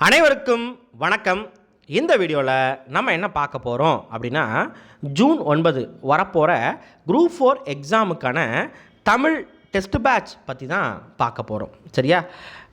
அனைவருக்கும் வணக்கம். இந்த வீடியோவில் நம்ம என்ன பார்க்க போகிறோம் அப்படின்னா ஜூன் ஒன்பது வரப்போகிற குரூப் ஃபோர் எக்ஸாமுக்கான தமிழ் டெஸ்ட் பேட்ச் பற்றி தான் பார்க்க போகிறோம் சரியா?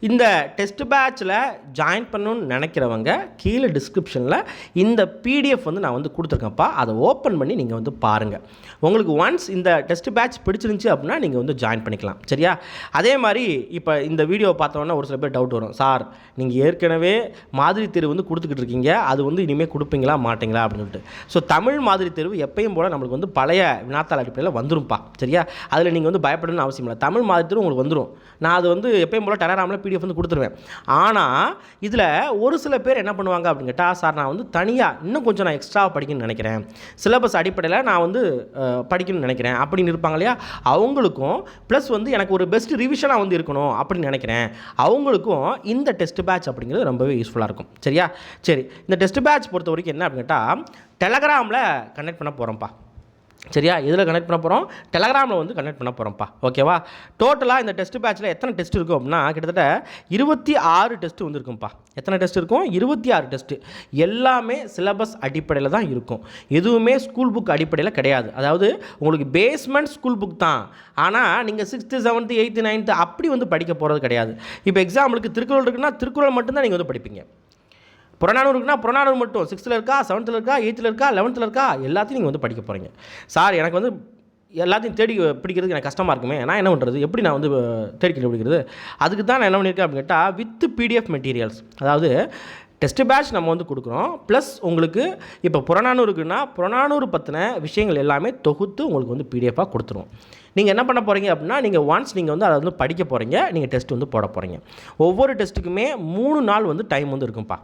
இந்த டெஸ்ட் பேட்ச்சில் ஜாயின் பண்ணணும்னு நினைக்கிறவங்க கீழே டிஸ்கிரிப்ஷனில் இந்த பிடிஎஃப் வந்து நான் வந்து கொடுத்துருக்கேன்ப்பா. அதை ஓப்பன் பண்ணி நீங்கள் வந்து பாருங்கள் உங்களுக்கு ஒன்ஸ் இந்த டெஸ்ட் பேட்ச் பிடிச்சிருந்துச்சி அப்படின்னா நீங்கள் வந்து ஜாயின் பண்ணிக்கலாம். சரியா? அதே மாதிரி இப்போ இந்த வீடியோ பார்த்தோன்னா ஒரு சில பேர் டவுட் வரும். சார் நீங்கள் ஏற்கனவே மாதிரி தேர்வு வந்து கொடுத்துக்கிட்டு இருக்கீங்க. அது வந்து இனிமேல் கொடுப்பீங்களா மாட்டீங்களா? அப்படின்னு சொல்லிட்டு. ஸோ தமிழ் மாதிரி தேர்வு எப்பயும் போல் நம்மளுக்கு வந்து பழைய வினாத்தாள் அடிப்படையில் வந்துரும்ப்பா. சரியா? அதில் நீங்கள் வந்து பயப்படணும்னு அவசியம் இல்லை. தமிழ் மாதிரி தேர்வு உங்களுக்கு வந்துடும் நான் அது வந்து எப்பயும் போல் டெலராமில் பிடிஎஃப் வந்து கொடுத்துருவேன். ஆனால் இதில் ஒரு சில பேர் என்ன பண்ணுவாங்க அப்படின்னு கேட்டால் சார் நான் வந்து தனியாக இன்னும் கொஞ்சம் நான் எக்ஸ்ட்ரா படிக்கணும்னு நினைக்கிறேன். சிலபஸ் அடிப்படையில் நான் வந்து படிக்கணும்னு நினைக்கிறேன். அப்படின்னு இருப்பாங்க இல்லையா? அவங்களுக்கும் ப்ளஸ் வந்து எனக்கு ஒரு பெஸ்ட் ரிவிஷனாக வந்து இருக்கணும் அப்படின்னு நினைக்கிறேன். அவங்களுக்கும் இந்த டெஸ்ட் பேட்ச் அப்படிங்கிறது ரொம்பவே யூஸ்ஃபுல்லாக இருக்கும். சரியா? சரி இந்த டெஸ்ட் பேட்ச் பொறுத்த வரைக்கும் என்ன அப்படின்னு கேட்டால் டெலகிராமில் கனெக்ட் பண்ண போகிறோம்ப்பா சரியா? இதில் கனெக்ட் பண்ண போகிறோம் டெலகிராமில் வந்து கனெக்ட் பண்ண போகிறோம்ப்பா ஓகேவா டோட்டலாக இந்த டெஸ்ட் பேட்ச்சில் எத்தனை டெஸ்ட் இருக்கும் அப்படின்னா கிட்டத்தட்ட இருபத்தி ஆறு டெஸ்ட் வந்துருக்கும்ப்பா. எத்தனை டெஸ்ட் இருக்கும்? இருபத்தி ஆறு டெஸ்ட்டு எல்லாமே சிலபஸ் அடிப்படையில் தான் இருக்கும். எதுவுமே ஸ்கூல் புக் அடிப்படையில் கிடையாது. அதாவது உங்களுக்கு பேஸ்மெண்ட் ஸ்கூல் புக் தான். ஆனால் நீங்கள் சிக்ஸ்த்து செவன்த்து எயித்து நைன்த்து அப்படி வந்து படிக்க போகிறது கிடையாது. இப்போ எக்ஸாம்பிளுக்கு திருக்குறள் இருக்குன்னா திருக்குறள் மட்டும்தான் நீங்கள் வந்து படிப்பீங்க. புறநானூறு இருக்குன்னா புறநானூறு மட்டும். சிக்ஸ்த்தில் இருக்கா செவன்த்தில் இருக்கா எயித்தில் இருக்கா லெவன்த்தில் இருக்கா எல்லாத்தையும் நீங்கள் வந்து படிக்க போகிறீங்க சார் எனக்கு வந்து எல்லாத்தையும் தேடி பிடிக்கிறதுக்கு எனக்கு கஷ்டமாக இருக்குமே. நான் என்ன பண்ணுறது எப்படி நான் வந்து அஹ், தேடி பிடிக்கிறது அதுக்கு தான் நான் என்ன பண்ணியிருக்கேன் அப்படின்னு கேட்டால் வித் பிடிஎஃப் மெட்டீரியல்ஸ் அதாவது டெஸ்ட் பேட்ச் நம்ம வந்து கொடுக்குறோம். ப்ளஸ் உங்களுக்கு இப்போ புறநானூறுக்குன்னா புறநானூறு பற்றின விஷயங்கள் எல்லாமே தொகுத்து உங்களுக்கு வந்து பிடிஎஃபாக கொடுத்துருவோம் நீங்கள் என்ன பண்ண போகிறீங்க அப்படின்னா நீங்கள் ஒன்ஸ் நீங்கள் வந்து அதை வந்து படிக்க போகிறீங்க நீங்கள் டெஸ்ட் வந்து போட போகிறீங்க ஒவ்வொரு டெஸ்ட்டுக்குமே மூணு நாள் வந்து டைம் வந்து இருக்கும்ப்பா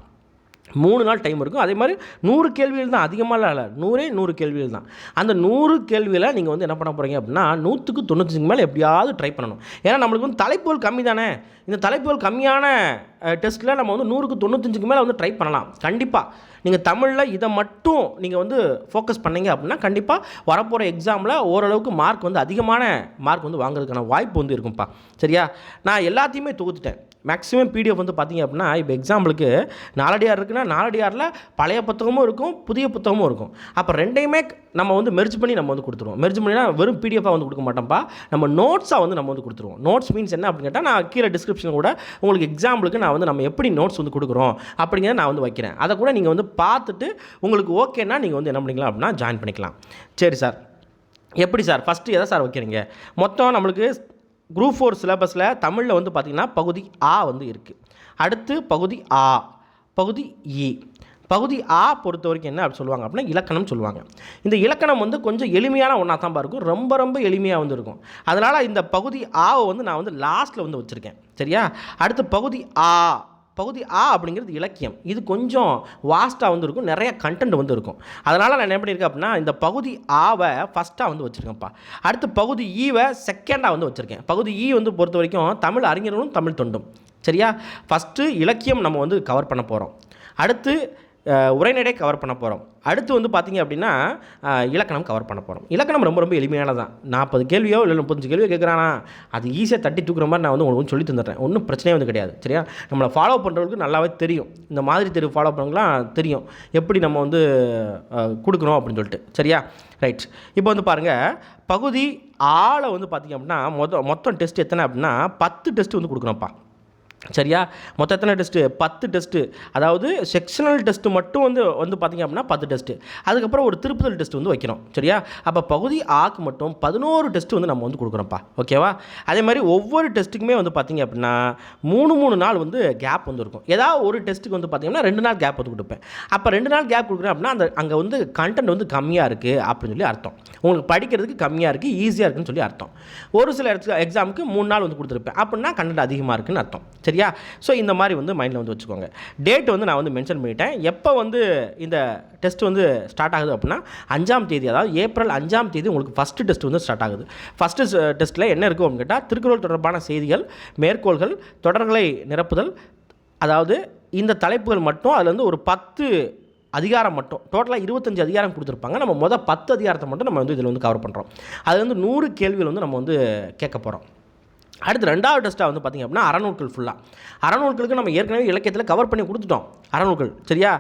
மூணு நாள் டைம் இருக்கும். அதே மாதிரி நூறு கேள்விகள் தான் அதிகமாக இல்லை நூறே நூறு கேள்விகள் தான். அந்த நூறு கேள்வியில் நீங்கள் வந்து என்ன பண்ண போகிறீங்க அப்படின்னா நூற்றுக்கு தொண்ணூத்தஞ்சுக்கு மேலே எப்படியாவது ட்ரை பண்ணணும். ஏன்னா நம்மளுக்கு வந்து தலைப்புகள் கம்மி தானே. இந்த தலைப்புகள் கம்மியான டெஸ்ட்டில் நம்ம வந்து நூறுக்கு தொண்ணூத்தஞ்சுக்கு மேலே வந்து ட்ரை பண்ணலாம். கண்டிப்பாக நீங்கள் தமிழில் இதை மட்டும் நீங்கள் வந்து ஃபோக்கஸ் பண்ணீங்க அப்படின்னா கண்டிப்பாக வரப்போகிற எக்ஸாமில் ஓரளவுக்கு மார்க் வந்து அதிகமான மார்க் வந்து வாங்குறதுக்கான வாய்ப்பு வந்து இருக்கும்ப்பா. சரியா? நான் எல்லாத்தையுமே தொகுத்துட்டேன். மேக்ஸிமம் பிடிஎஃப் வந்து பார்த்திங்க அப்படின்னா இப்போ எக்ஸாம்பிளுக்கு நாலடியார் இருக்குன்னா நாலடியாரில் பழைய புத்தகமும் இருக்கும் புதிய புத்தகமும் இருக்கும். அப்போ ரெண்டையுமே நம்ம வந்து மெர்ஜ் பண்ணி நம்ம வந்து கொடுத்துருவோம். மெர்ஜ் பண்ணினா வெறும் பிடிஎஃபாக வந்து கொடுக்க மாட்டோம்ப்பா. நம்ம நோட்ஸாக வந்து நம்ம வந்து கொடுத்துருவோம். நோட்ஸ் மீன்ஸ் என்ன அப்படின்னு கேட்டால் நான் கீழே டிஸ்கிரிப்ஷன் கூட உங்களுக்கு எக்ஸாம்பிளுக்கு நான் வந்து நம்ம எப்படி நோட்ஸ் வந்து கொடுக்குறோம் அப்படிங்கிறத நான் வந்து வைக்கிறேன். அதை கூட நீங்கள் வந்து பார்த்துட்டு உங்களுக்கு ஓகேன்னா நீங்கள் வந்து என்ன பண்ணிக்கலாம் அப்படின்னா ஜாயின் பண்ணிக்கலாம். சரி சார். எப்படி சார்? ஃபஸ்ட்டு எதை சார் வைக்கிறீங்க? மொத்தம் நம்மளுக்கு குரூப் ஃபோர் சிலபஸில் தமிழில் வந்து பார்த்திங்கன்னா பகுதி ஆ வந்து இருக்குது. அடுத்து பகுதி ஆ பகுதி இ. பகுதி ஆ பொறுத்த வரைக்கும் என்ன அப்படி சொல்லுவாங்க அப்படின்னா இலக்கணம் சொல்லுவாங்க. இந்த இலக்கணம் வந்து கொஞ்சம் எளிமையான ஒன்றா தான் இருக்கும் ரொம்ப ரொம்ப எளிமையாக வந்து இருக்கும். அதனால் இந்த பகுதி ஆவை வந்து நான் வந்து லாஸ்ட்டில் வந்து வச்சுருக்கேன். சரியா? அடுத்து பகுதி ஆ பகுதி ஆ அப்படிங்கிறது இலக்கியம். இது கொஞ்சம் வாஸ்ட்டாக வந்து இருக்கும் நிறைய கண்டென்ட் வந்து இருக்கும் அதனால் நான் என்ன பண்ணியிருக்கேன் அப்படின்னா இந்த பகுதி ஆவை ஃபஸ்ட்டாக வந்து வச்சுருக்கேன்ப்பா. அடுத்து பகுதி e ஈவை செகண்டாக வந்து வச்சுருக்கேன். பகுதி ஈ வந்து பொறுத்த வரைக்கும் தமிழ் அறிஞர்களும் தமிழ் தொண்டும். சரியா? ஃபஸ்ட்டு இலக்கியம் நம்ம வந்து கவர் பண்ண போகிறோம் அடுத்து உரைநடை கவர் பண்ண போகிறோம் அடுத்து வந்து பார்த்தீங்க அப்படின்னா இலக்கணம் கவர் பண்ண போகிறோம் இலக்கணம் ரொம்ப ரொம்ப எளிமையானதான் நாற்பது கேள்வியோ இல்லை முப்பத்தஞ்சு கேள்வியோ கேட்குறானா அது ஈஸியாக தட்டி தூக்குற மாதிரி நான் வந்து உங்களுக்கு சொல்லி தந்துடுறேன். ஒன்றும் பிரச்சனையே வந்து கிடையாது சரியா? நம்மளை ஃபாலோ பண்ணுறவங்களுக்கு நல்லாவே தெரியும். இந்த மாதிரி தெரிவு ஃபாலோ பண்ணுறவங்களாம் தெரியும். எப்படி நம்ம வந்து கொடுக்கணும் அப்படின்னு சொல்லிட்டு சரியா? ரைட் இப்போ வந்து பாருங்கள் பகுதி ஆளை வந்து பார்த்தீங்க அப்படின்னா மொத்தம் மொத்தம் டெஸ்ட் எத்தனை அப்படின்னா பத்து டெஸ்ட் வந்து கொடுக்குறோம்ப்பா சரியா? மொத்தம் எத்தனை டெஸ்ட்டு? பத்து டெஸ்ட்டு. அதாவது செக்ஷனல் டெஸ்ட்டு மட்டும் வந்து வந்து பார்த்திங்க அப்படின்னா பத்து டெஸ்ட்டு. அதுக்கப்புறம் ஒரு திருப்புதல் டெஸ்ட் வந்து வைக்கிறோம் சரியா? அப்போ பகுதி ஆக்கு மட்டும் பதினோரு டெஸ்ட்டு வந்து நம்ம வந்து கொடுக்குறோம்ப்பா. ஓகேவா அதே மாதிரி ஒவ்வொரு டெஸ்ட்டுக்குமே வந்து பார்த்திங்க அப்படின்னா மூணு மூணு நாள் வந்து கேப் வந்து இருக்கும். ஏதாவது ஒரு டெஸ்ட்டுக்கு வந்து பார்த்திங்கன்னா ரெண்டு நாள் கேப் வந்து கொடுப்பேன். அப்போ ரெண்டு நாள் கேப் கொடுக்குறேன் அப்படின்னா அந்த அங்கே வந்து கண்டென்ட் வந்து கம்மியாக இருக்குது அப்படின்னு சொல்லி அர்த்தம். உங்களுக்கு படிக்கிறதுக்கு கம்மியாக இருக்குது ஈஸியாக இருக்குன்னு சொல்லி அர்த்தம். ஒரு சில இடத்துல எக்ஸாமுக்கு மூணு நாள் வந்து கொடுத்துருப்பேன். அப்படின்னா கண்டென்ட் அதிகமாக இருக்குன்னு அர்த்தம். சரியா? ஸோ இந்த மாதிரி வந்து மைண்டில் வந்து வச்சுக்கோங்க. டேட் வந்து நான் வந்து மென்ஷன் பண்ணிட்டேன். எப்போ வந்து இந்த டெஸ்ட் வந்து ஸ்டார்ட் ஆகுது அப்படின்னா அஞ்சாம் தேதி அதாவது ஏப்ரல் அஞ்சாம் தேதி உங்களுக்கு ஃபஸ்ட்டு டெஸ்ட் வந்து ஸ்டார்ட் ஆகுது. ஃபஸ்ட்டு டெஸ்ட்டில் uh, என்ன இருக்கும் அப்படின்னு கேட்டால் திருக்குறள் தொடர்பான செய்திகள் மேற்கோள்கள் தொடர்களை நிரப்புதல் அதாவது இந்த தலைப்புகள் மட்டும் அதில் வந்து ஒரு பத்து அதிகாரம் மட்டும் டோட்டலாக இருபத்தஞ்சு அதிகாரம் கொடுத்துருப்பாங்க. நம்ம மொதல் பத்து அதிகாரத்தை மட்டும் நம்ம வந்து இதில் வந்து கவர் பண்ணுறோம் அது வந்து நூறு கேள்விகள் வந்து நம்ம வந்து கேட்க போகிறோம் அடுத்து ரெண்டாவது டெஸ்ட்டாக வந்து பார்த்திங்க அப்படின்னா அறநூல்கள் ஃபுல்லாக அறநூல்களுக்கு நம்ம ஏற்கனவே இலக்கியத்தில் கவர் பண்ணி கொடுத்துட்டோம். அறநூல்கள் சரியா?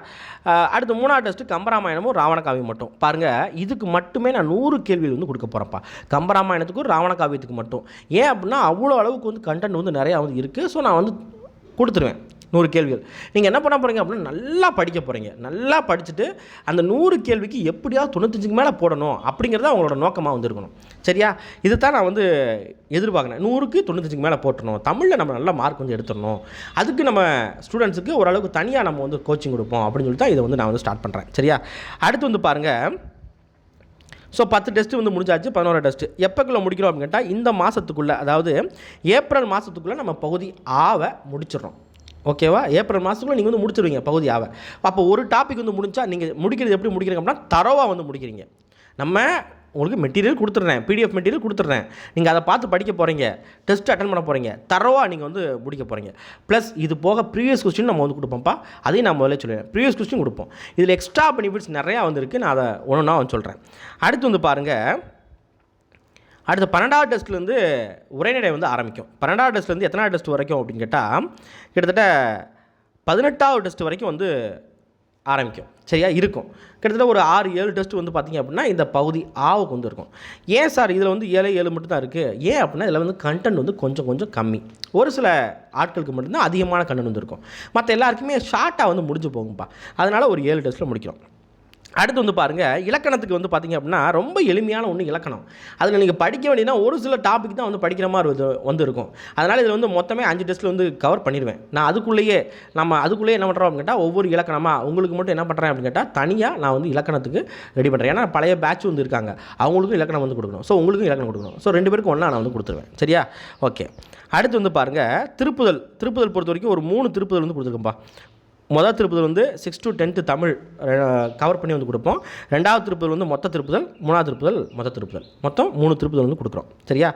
அடுத்து மூணாவது டெஸ்ட்டு கம்பராமாயணமும் ராவணகாவியம் மட்டும். பாருங்கள் இதுக்கு மட்டுமே நான் நூறு கேள்விகள் வந்து கொடுக்க போகிறேன்ப்பா கம்பராமாயணத்துக்கும் ராவணகாவியத்துக்கு மட்டும். ஏன் அப்படின்னா அவ்வளோ அளவுக்கு வந்து கண்டென்ட் வந்து நிறையா வந்து இருக்குது ஸோ நான் வந்து கொடுத்துருவேன். நூறு கேள்விகள். நீங்கள் என்ன பண்ண போகிறீங்க அப்படின்னா நல்லா படிக்க போகிறீங்க நல்லா படிச்சுட்டு அந்த நூறு கேள்விக்கு எப்படியாவது தொண்ணூத்தஞ்சுக்கு மேலே போடணும் அப்படிங்கிறது அவங்களோட நோக்கமாக வந்துருக்கணும். சரியா? இது தான் நான் வந்து எதிர்பார்க்குறேன். நூறுக்கு தொண்ணூத்தஞ்சுக்கு மேலே போட்டணும் தமிழில் நம்ம நல்ல மார்க் வந்து எடுத்துடணும் அதுக்கு நம்ம ஸ்டூடெண்ட்ஸுக்கு ஓரளவுக்கு தனியாக நம்ம வந்து கோச்சிங் கொடுப்போம் அப்படின்னு சொல்லி தான் இதை வந்து நான் வந்து ஸ்டார்ட் பண்ணுறேன் சரியா? அடுத்து வந்து பாருங்கள் ஸோ பத்து டெஸ்ட்டு வந்து முடிஞ்சாச்சு பதினோரு டெஸ்ட்டு எப்போக்குள்ளே முடிக்கிறோம் அப்படின்னு கேட்டால் இந்த மாதத்துக்குள்ளே அதாவது ஏப்ரல் மாதத்துக்குள்ளே நம்ம பகுதி ஆவை முடிச்சிடுறோம். ஓகேவா ஏப்ரல் மாதத்துக்குள்ளே நீங்கள் வந்து முடிச்சிருவீங்க பகுதி ஆவை. அப்போ ஒரு டாபிக் வந்து முடிஞ்சா நீங்கள் முடிக்கிறது எப்படி முடிக்கிறீங்க அப்படின்னா தரவாக வந்து முடிக்கிறீங்க. நம்ம உங்களுக்கு மெட்டீரியல் கொடுத்துட்றேன். பிடிஎஃப் மெட்டீரியல் கொடுத்துட்றேன். நீங்கள் அதை பார்த்து படிக்க போகிறீங்க டெஸ்ட் அட்டன் பண்ண போகிறீங்க தரவாக நீங்கள் வந்து முடிக்க போகிறீங்க ப்ளஸ் இது போக ப்ரீவியஸ் கொஸ்டின் நம்ம வந்து கொடுப்போம்ப்பா. அதையும் நான் முதல்ல சொல்லுவேன் ப்ரீவியஸ் கொஸ்டின் கொடுப்போம். இதில் எக்ஸ்ட்ரா பெனிஃபிட்ஸ் நிறையா வந்துருக்கு. நான் அதை ஒன்று வந்து சொல்கிறேன் அடுத்து வந்து பாருங்கள் அடுத்த பன்னெண்டாவது டெஸ்ட்லேருந்து உரைநடை வந்து ஆரம்பிக்கும். பன்னெண்டாவது டெஸ்ட்லேருந்து எத்தனாவது டெஸ்ட் வரைக்கும் அப்படின்னு கேட்டால் கிட்டத்தட்ட பதினெட்டாவது டெஸ்ட் வரைக்கும் வந்து ஆரம்பிக்கும். சரியா? இருக்கும். கிட்டத்தட்ட ஒரு ஆறு ஏழு டெஸ்ட் வந்து பார்த்திங்க அப்படின்னா இந்த பகுதி ஆவுக்கு வந்து இருக்கும். ஏன் சார் இதில் வந்து ஏழு ஏழு மட்டும் தான் இருக்குது ஏன் அப்படின்னா இதில் வந்து கண்டென்ட் வந்து கொஞ்சம் கொஞ்சம் கம்மி. ஒரு சில ஆட்களுக்கு மட்டும்தான் அதிகமான கண்டென்ட் வந்து இருக்கும். மற்ற எல்லாருக்குமே ஷார்ட்டாக வந்து முடிஞ்சு போகும்ப்பா அதனால் ஒரு ஏழு டெஸ்ட்டில் முடிக்கிறோம். அடுத்து வந்து பாருங்கள் இலக்கணத்துக்கு வந்து பார்த்தீங்க அப்படின்னா ரொம்ப எளிமையான ஒன்று இலக்கணம். அதில் நீங்கள் படிக்க வேண்டியதுனா ஒரு சில டாபிக் தான் வந்து படிக்கிற மாதிரி வந்து வந்து இருக்கும் அதனால் இதில் வந்து மொத்தமே அஞ்சு டெஸ்ட்டில் வந்து கவர் பண்ணிடுவேன். நான் அதுக்குள்ளேயே நம்ம அதுக்குள்ளேயே என்ன பண்ணுறோம் அப்படின்னு கேட்டால் ஒவ்வொரு இலக்கணமாக உங்களுக்கு மட்டும் என்ன பண்ணுறேன் அப்படின்னு கேட்டால் தனியாக நான் வந்து இலக்கணத்துக்கு ரெடி பண்ணுறேன் ஏன்னா பழைய பேட்ச் வந்து இருக்காங்க. அவங்களுக்கும் இலக்கணம் வந்து கொடுக்கணும். ஸோ உங்களுக்கும் இலக்கணம் கொடுக்கணும். ஸோ ரெண்டு பேருக்கும் ஒன்றா நான் வந்து கொடுத்துருவேன். சரியா? ஓகே அடுத்து வந்து பாருங்கள் திருப்புதல். திருப்புதல் பொறுத்த வரைக்கும் ஒரு மூணு திருப்புதல் வந்து கொடுத்துருக்கேன்ப்பா. மொதல் திருப்புதல் வந்து six to tenth Tamil cover பண்ணி வந்து கொடுப்போம். ரெண்டாவது திருப்புதல் வந்து மொத்த திருப்புதல் மூணாவது திருப்புதல் மொத்த திருப்புதல். மொத்தம் மூணு திருப்புதல் வந்து கொடுக்குறோம். சரியா?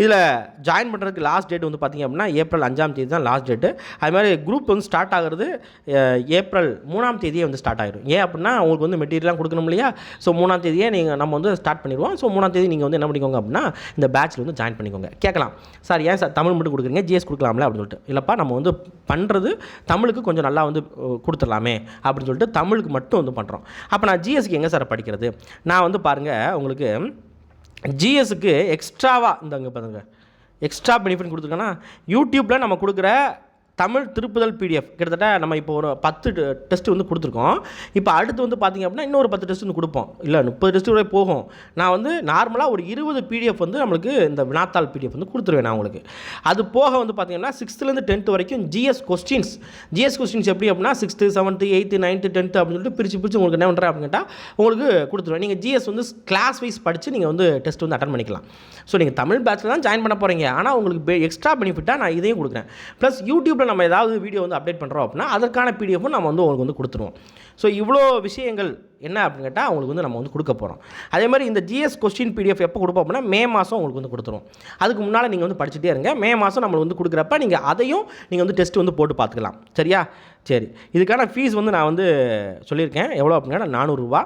இதில் ஜாயின் பண்ணுறதுக்கு லாஸ்ட் டேட் வந்து பார்த்திங்க அப்படின்னா ஏப்ரல் அஞ்சாம் தேதி தான் லாஸ்ட் டேட்டு அது மாதிரி குரூப் வந்து ஸ்டார்ட் ஆகிறது ஏப்ரல் மூணாம் தேதியே வந்து ஸ்டார்ட் ஆகிடும் ஏன் அப்படின்னா உங்களுக்கு வந்து மெட்டீரியல்லாம் கொடுக்கணும் இல்லையா? ஸோ மூணாம் தேதியே நீங்கள் நம்ம வந்து ஸ்டார்ட் பண்ணிடுவோம். ஸோ மூணாம் தேதி நீங்கள் வந்து என்ன பண்ணிக்கோங்க அப்படின்னா இந்த பேட்சில் வந்து ஜாயின் பண்ணிக்கோங்க. கேட்கலாம். சார் ஏன் சார் தமிழ் மட்டும் கொடுக்குறீங்க? ஜிஎஸ் கொடுக்கலாம்ல அப்படின்னு சொல்லிட்டு. இல்லைப்பா நம்ம வந்து பண்ணுறது தமிழுக்கு கொஞ்சம் நல்லா வந்து கொடுத்துடலாமே அப்படின்னு சொல்லிட்டு தமிழுக்கு மட்டும் வந்து பண்ணுறோம் அப்போ நான் ஜிஎஸ்க்கு எங்கே சார் படிக்கிறது? நான் வந்து பாருங்கள் உங்களுக்கு ஜிஎஸ்க்கு எக்ஸ்ட்ராவாக இந்தாங்க பாருங்கள் எக்ஸ்ட்ரா பெனிஃபிட் கொடுத்துருக்கேன்னா யூடியூப்பில் நம்ம கொடுக்குற தமிழ் திருப்புதல் பிடிஎஃப் கிட்டத்தட்ட நம்ம இப்போ ஒரு பத்து டெஸ்ட் வந்து கொடுத்துருக்கோம். இப்போ அடுத்து வந்து பார்த்திங்க அப்படின்னா இன்னொரு பத்து டெஸ்ட் வந்து கொடுப்போம். இல்லை முப்பது டெஸ்ட் வரை போகும். நான் வந்து நார்மலாக ஒரு இருபது பிடிஎஃப் வந்து நம்மளுக்கு இந்த வினாத்தாள் பிடிஎஃப் வந்து கொடுத்துருவேன் நான் உங்களுக்கு. அது போக வந்து பார்த்திங்கன்னா சிக்ஸ்த்துலேருந்து டென்த் வரைக்கும் ஜிஎஸ் கொஸ்டின்ஸ் ஜிஎஸ் கொஸ்டின்ஸ் எப்படி அப்படின்னா sixth seventh eighth ninth tenth அப்படின்னு சொல்லிட்டு பிரித்து பிரித்து உங்களுக்கு என்ன பண்ணுறேன் அப்படின்னு கேட்டால் உங்களுக்கு கொடுத்துருவேன். நீங்கள் ஜிஎஸ் வந்து கிளாஸ் வைஸ் படித்து நீங்கள் வந்து டெஸ்ட் வந்து அட்டன் பண்ணிக்கலாம். ஸோ நீங்கள் தமிழ் பேட்சில் தான் ஜாயின் பண்ண போகிறீங்க ஆனால் உங்களுக்கு எக்ஸ்ட்ரா பெனிஃபிட்டாக நான் இதையும் கொடுக்குறேன். ப்ளஸ் யூடியூப்பில் நம்ம ஏதாவது வீடியோ வந்து அப்டேட் பண்ணுறோம் அப்படின்னா அதற்கான பிடிஎஃப்பும் நம்ம வந்து உங்களுக்கு வந்து கொடுத்துருவோம். ஸோ இவ்வளோ விஷயங்கள் என்ன அப்படின்னு கேட்டால் அவங்களுக்கு வந்து நம்ம வந்து கொடுக்க போகிறோம் அதே மாதிரி இந்த ஜிஎஸ் கொஸ்டின் பிடிஎஃப் எப்போ கொடுப்போம் அப்படின்னா மே மாதம் உங்களுக்கு வந்து கொடுத்துருவோம். அதுக்கு முன்னால் நீங்கள் வந்து படிச்சுட்டே இருங்க. மே மாதம் நம்மளுக்கு வந்து கொடுக்குறப்ப நீங்கள் அதையும் நீங்கள் வந்து டெஸ்ட் வந்து போட்டு பார்த்துக்கலாம். சரியா? சரி. இதுக்கான ஃபீஸ் வந்து நான் வந்து சொல்லியிருக்கேன். எவ்வளோ அப்படின்னா நானூறுரூவா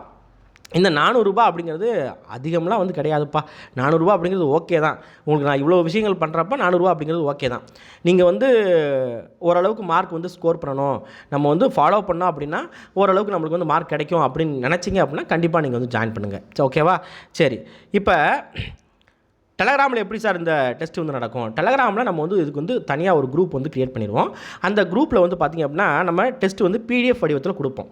இந்த நானூறுரூபா அப்படிங்கிறது அதிகம்லாம் வந்து கிடையாதுப்பா. நானூறுரூபா அப்படிங்கிறது ஓகே தான். உங்களுக்கு நான் இவ்வளோ விஷயங்கள் பண்ணுறப்ப நானூறுரூவா அப்படிங்கிறது ஓகே தான். நீங்கள் வந்து ஓரளவுக்கு மார்க் வந்து ஸ்கோர் பண்ணணும். நம்ம வந்து ஃபாலோ பண்ணோம் அப்படின்னா ஓரளவுக்கு நம்மளுக்கு வந்து மார்க் கிடைக்கும் அப்படின்னு நினச்சிங்க அப்படின்னா கண்டிப்பாக நீங்கள் வந்து ஜாயின் பண்ணுங்கள் சரி ஓகேவா சரி இப்போ டெலகிராமில் எப்படி சார் இந்த டெஸ்ட் வந்து நடக்கும்? டெலகிராமில் நம்ம வந்து இதுக்கு வந்து தனியாக ஒரு குரூப் வந்து க்ரியேட் பண்ணிடுவோம். அந்த குரூப்பில் வந்து பார்த்திங்க அப்படின்னா நம்ம டெஸ்ட் வந்து பிடிஎஃப் வடிவத்தில் கொடுப்போம்.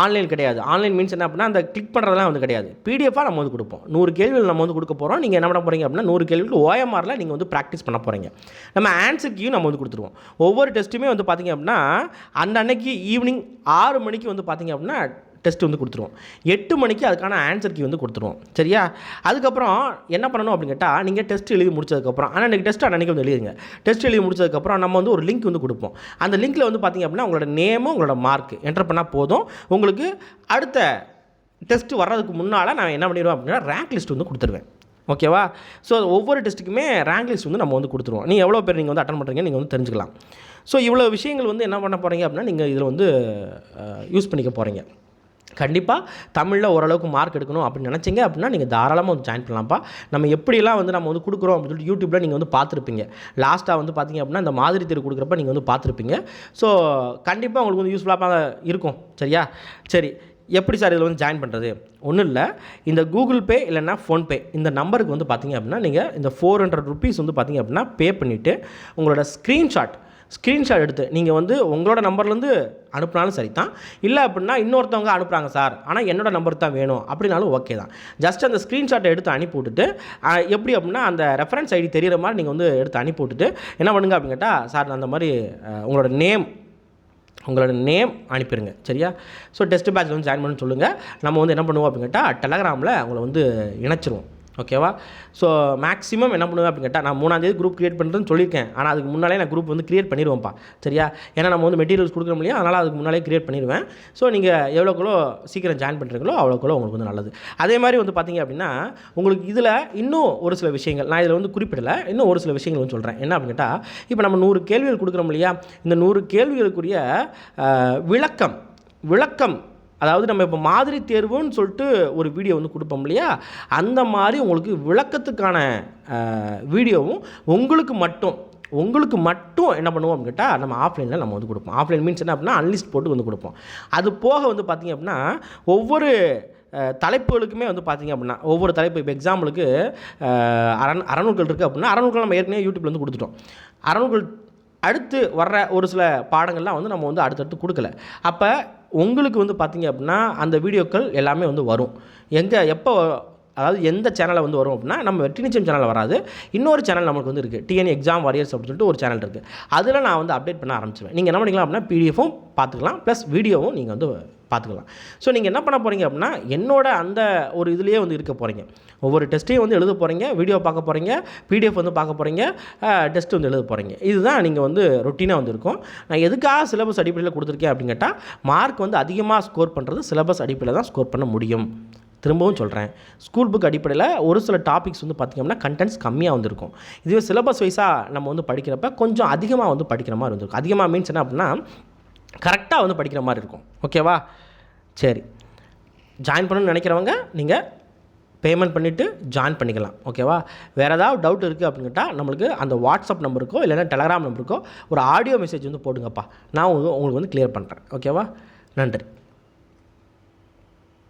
ஆன்லைன் கிடையாது. ஆன்லைன் மீன்ஸ் என்ன அப்படின்னா அந்த கிளிக் பண்ணுறதெல்லாம் வந்து கிடையாது. பிடிஎஃபாக நம்ம வந்து கொடுப்போம். நூறு கேள்விகள் நம்ம வந்து கொடுக்க போகிறோம் நீங்கள் என்ன பண்ண போகிறீங்க அப்படின்னா நூறு கேள்விக்கு ஓஎம்ஆரில் நீங்கள் வந்து ப்ராக்டிஸ் பண்ண போகிறீங்க நம்ம ஆன்சர் கீயும் நம்ம வந்து கொடுத்துருவோம். ஒவ்வொரு டெஸ்ட்டுமே வந்து பார்த்திங்க அப்படின்னா அந்த அன்னைக்கு ஈவினிங் ஆறு மணிக்கு வந்து பார்த்திங்க அப்படின்னா டெஸ்ட் வந்து கொடுத்துருவோம். எட்டு மணிக்கு அதுக்கான ஆன்சர் கீ வந்து கொடுத்துருவோம். சரியா? அதுக்கப்புறம் என்ன பண்ணணும் அப்படின்னு கேட்டால் நீங்கள் டெஸ்ட் எழுதி முடிச்சதுக்கப்புறம் ஆனால் அன்றைக்கி டெஸ்ட் அன்றைக்கி வந்து எழுதுங்க டெஸ்ட் எழுதி முடிச்சதுக்கப்புறம் நம்ம வந்து ஒரு லிங்க் வந்து கொடுப்போம். அந்த லிங்க்கில் வந்து பார்த்திங்க அப்படின்னா உங்களோட நேமும் உங்களோட மார்க் என்டர் பண்ணால் போதும். உங்களுக்கு அடுத்த டெஸ்ட்டு வர்றதுக்கு முன்னால் நான் என்ன பண்ணிடுவேன் அப்படின்னா ரேங்க் லிஸ்ட் வந்து கொடுத்துருவேன். ஓகேவா ஸோ ஒவ்வொரு டெஸ்ட்டுக்குமே ரேங்க் லிஸ்ட் வந்து நம்ம வந்து கொடுத்துருவோம். நீங்கள் எவ்வளோ பேர் நீங்கள் வந்து அட்டன் பண்ணுறீங்க நீங்கள் வந்து தெரிஞ்சுக்கலாம். ஸோ இவ்வளோ விஷயங்கள் வந்து என்ன பண்ண போகிறீங்க அப்படின்னா நீங்கள் இதில் வந்து யூஸ் பண்ணிக்க போகிறீங்க கண்டிப்பாக தமிழில் ஓரளவுக்கு மார்க் எடுக்கணும் அப்படின்னு நினச்சிங்க அப்படின்னா நீங்கள் தாராளமாக வந்து ஜாயின் பண்ணலாம்ப்பா. நம்ம எப்படிலாம் வந்து நம்ம வந்து கொடுக்குறோம் அப்படின்னு சொல்லிட்டு யூடியூப்பில் நீங்கள் வந்து பார்த்துருப்பீங்க. லாஸ்ட்டாக வந்து பார்த்தீங்க அப்படின்னா இந்த மாதிரி தேர்வு கொடுக்குறப்ப நீங்கள் வந்து பார்த்துருப்பீங்க. ஸோ கண்டிப்பாக உங்களுக்கு வந்து யூஸ்ஃபுல்லாக இருக்கும். சரியா? சரி எப்படி சார் இதில் வந்து ஜாயின் பண்ணுறது ஒன்றும் இல்லை. இந்த கூகுள் பே இல்லைன்னா ஃபோன்பே இந்த நம்பருக்கு வந்து பார்த்தீங்க அப்படின்னா நீங்கள் இந்த ஃபோர் ஹண்ட்ரட் ருபீஸ் வந்து பார்த்தீங்க அப்படின்னா பே பண்ணிவிட்டு உங்களோட ஸ்க்ரீன்ஷாட் ஸ்க்ரீன்ஷாட் எடுத்து நீங்கள் வந்து உங்களோட நம்பர்லேருந்து அனுப்புனாலும் சரி தான் இல்லை அப்படின்னா இன்னொருத்தவங்க அனுப்புகிறாங்க சார். ஆனால் என்னோட நம்பர் தான் வேணும். அப்படின்னாலும் ஓகே தான். ஜஸ்ட் அந்த ஸ்க்ரீன்ஷாட்டை எடுத்து அனுப்பி விட்டுட்டு எப்படி அப்படின்னா அந்த ரெஃபரன்ஸ் ஐடி தெரிகிற மாதிரி நீங்கள் வந்து எடுத்து அனுப்பி விட்டுட்டு என்ன பண்ணுங்க அப்படின்னு கேட்டால் சார் நான் அந்த மாதிரி உங்களோட நேம் உங்களோட நேம் அனுப்பிடுங்க சரியா? ஸோ டெஸ்ட் பேட்ச் வந்து ஜாயின் பண்ண சொல்லுங்கள் நம்ம வந்து என்ன பண்ணுவோம் அப்படின்னு கேட்டால் டெலகிராமில் உங்களை வந்து இணைச்சிருவோம். ஓகேவா? ஸோ மேக்ஸிமம் என்ன பண்ணுவேன் அப்படின்னு கேட்டால் நான் மூணாந்தேதி குரூப் க்ரியேட் பண்ணுறேன்னு சொல்லியிருக்கேன். ஆனால் அதுக்கு முன்னாலே நான் குரூப் வந்து க்ரியேட் பண்ணிடுவோம்ப்பா சரியா? ஏன்னா நம்ம வந்து மெட்டீரியல்ஸ் கொடுக்குறோம் இல்லையா? அதனால் அதுக்கு முன்னாலே க்ரியேட் பண்ணிடுவேன். ஸோ நீங்கள் எவ்வளோக்குள்ளோ சீக்கிரம் ஜாயின் பண்ணுறீங்களோ அவ்வளோக்குள்ளோ உங்களுக்கு வந்து நல்லது. அதே மாதிரி வந்து பார்த்தீங்க அப்படின்னா உங்களுக்கு இதில் இன்னும் ஒரு சில விஷயங்கள் நான் இதில் வந்து குறிப்பிடலை இன்னும் ஒரு சில விஷயங்கள் வந்து சொல்கிறேன் என்ன அப்படின்னு கேட்டால் இப்போ நம்ம நூறு கேள்விகள் கொடுக்குறோம் இல்லையா? இந்த நூறு கேள்விகளுக்குரிய விளக்கம் விளக்கம் அதாவது நம்ம இப்போ மாதிரி தேர்வுன்னு சொல்லிட்டு ஒரு வீடியோ வந்து கொடுப்போம் இல்லையா? அந்த மாதிரி உங்களுக்கு விளக்கத்துக்கான வீடியோவும் உங்களுக்கு மட்டும் உங்களுக்கு மட்டும் என்ன பண்ணுவோம் அப்படின்னு கேட்டால் நம்ம ஆஃப்லைனில் நம்ம வந்து கொடுப்போம். ஆஃப்லைன் மீன்ஸ் என்ன அப்படின்னா அன்லிஸ்ட் போட்டு வந்து கொடுப்போம். அது போக வந்து பார்த்திங்க அப்படின்னா ஒவ்வொரு தலைப்புகளுக்குமே வந்து பார்த்திங்க அப்படின்னா ஒவ்வொரு தலைப்பு இப்போ எக்ஸாம்பிளுக்கு அரண் அறநூல்கள் இருக்குது அப்படின்னா அறநூல்கள் நம்ம ஏற்கனவே யூடியூப்ல வந்து கொடுத்துட்டோம். அறநூல்கள் அடுத்து வர்ற ஒரு சில பாடங்கள்லாம் வந்து நம்ம வந்து அடுத்தடுத்து கொடுக்கல. அப்போ உங்களுக்கு வந்து பார்த்தீங்க அப்படின்னா அந்த வீடியோக்கள் எல்லாமே வந்து வரும். எங்கே எப்போ அதாவது எந்த சேனலில் வந்து வரும் அப்படின்னா நம்ம வெற்றி சேனலில் வராது. இன்னொரு சேனல் நமக்கு வந்து இருக்குது டிஎன் எக்ஸாம் வாரியர்ஸ் அப்படின்னு சொல்லிட்டு ஒரு சேனல் இருக்குது அதில் நான் வந்து அப்டேட் பண்ண ஆரம்பிச்சுவேன் நீங்கள் என்ன பண்ணிக்கலாம் அப்படின்னா பிடிஎஃபும் பார்த்துக்கலாம். ப்ளஸ் வீடியோவும் நீங்கள் வந்து பார்த்துக்கலாம். ஸோ நீங்கள் என்ன பண்ண போகிறீங்க அப்படின்னா என்னோட அந்த ஒரு இதுலேயே வந்து இருக்க போகிறீங்க ஒவ்வொரு டெஸ்ட்டையும் வந்து எழுத போகிறீங்க வீடியோ பார்க்க போகிறீங்க பிடிஎஃப் வந்து பார்க்க போகிறீங்க டெஸ்ட் வந்து எழுத போகிறீங்க இதுதான் நீங்கள் வந்து ரொட்டீனாக வந்து இருக்கும். நான் எதுக்காக சிலபஸ் அடிப்படையில் கொடுத்துருக்கேன் அப்படின்னு கேட்டால் மார்க் வந்து அதிகமாக ஸ்கோர் பண்ணுறது சிலபஸ் அடிப்படையில் தான் ஸ்கோர் பண்ண முடியும். திரும்பவும் சொல்கிறேன் ஸ்கூல் புக் அடிப்படையில் ஒரு சில டாபிக்ஸ் வந்து பார்த்திங்கன்னா கண்டென்ட்ஸ் கம்மியாக வந்திருக்கும் இதுவே சிலபஸ் வைஸாக நம்ம வந்து படிக்கிறப்ப கொஞ்சம் அதிகமாக வந்து படிக்கிற மாதிரி இருந்திருக்கும் அதிகமாக மீன்ஸ் என்ன அப்படின்னா கரெக்டாக வந்து படிக்கிற மாதிரி இருக்கும். ஓகேவா? சரி. ஜாயின் பண்ணணும்னு நினைக்கிறவங்க நீங்கள் பேமெண்ட் பண்ணிவிட்டு ஜாயின் பண்ணிக்கலாம். ஓகேவா? வேறு ஏதாவது டவுட் இருக்குது அப்படின்னு கேட்டால் நம்மளுக்கு அந்த வாட்ஸ்அப் நம்பருக்கோ இல்லைன்னா டெலகிராம் நம்பருக்கோ ஒரு ஆடியோ மெசேஜ் வந்து போடுங்கப்பா. நான் உங்களுக்கு உங்களுக்கு வந்து கிளியர் பண்ணுறேன் ஓகேவா? நன்றி.